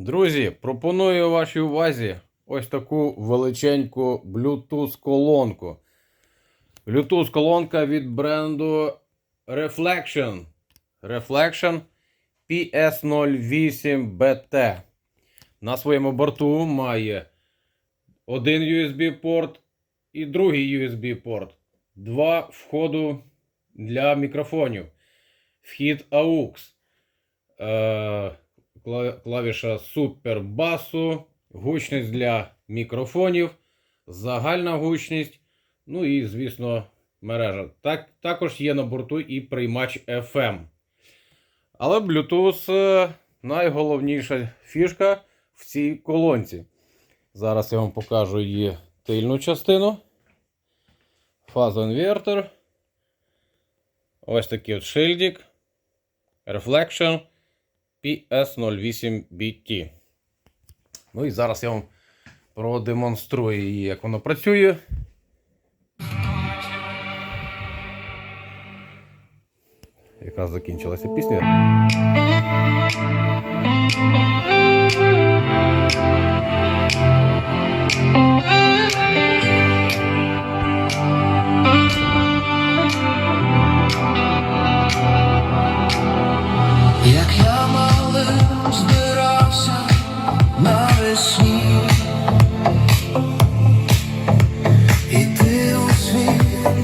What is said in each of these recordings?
Друзі, пропоную вашій увазі ось таку величеньку Bluetooth колонку. Bluetooth колонка від бренду Reflection. Reflection PS08BT. На своєму борту має один USB порт і другий USB порт. Два входу для мікрофонів. Вхід AUX. Е, клавіша Super басу, гучність для мікрофонів, загальна гучність, ну і, звісно, мережа. Так, також є на борту і приймач FM. Але Bluetooth е, найголовніша фішка в цій колонці. Зараз я вам покажу її тильну частину. Фазоінвертор. Ось такий от шильдик. Reflection. PS08BT. Ну і зараз я вам продемонструю її, як воно працює. Якраз закінчилася пісня.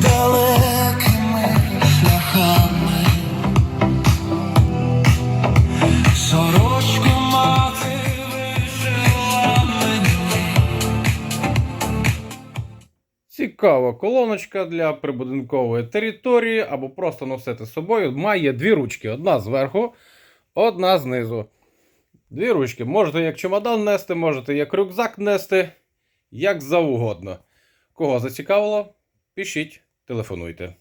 Далекими Сорочку мати Цікава колоночка для прибудинкової території або просто носити з собою. Має дві ручки: одна зверху, одна знизу. Дві ручки. Можете як чемодан нести, можете як рюкзак нести, як завгодно. Кого зацікавило, пишіть, телефонуйте.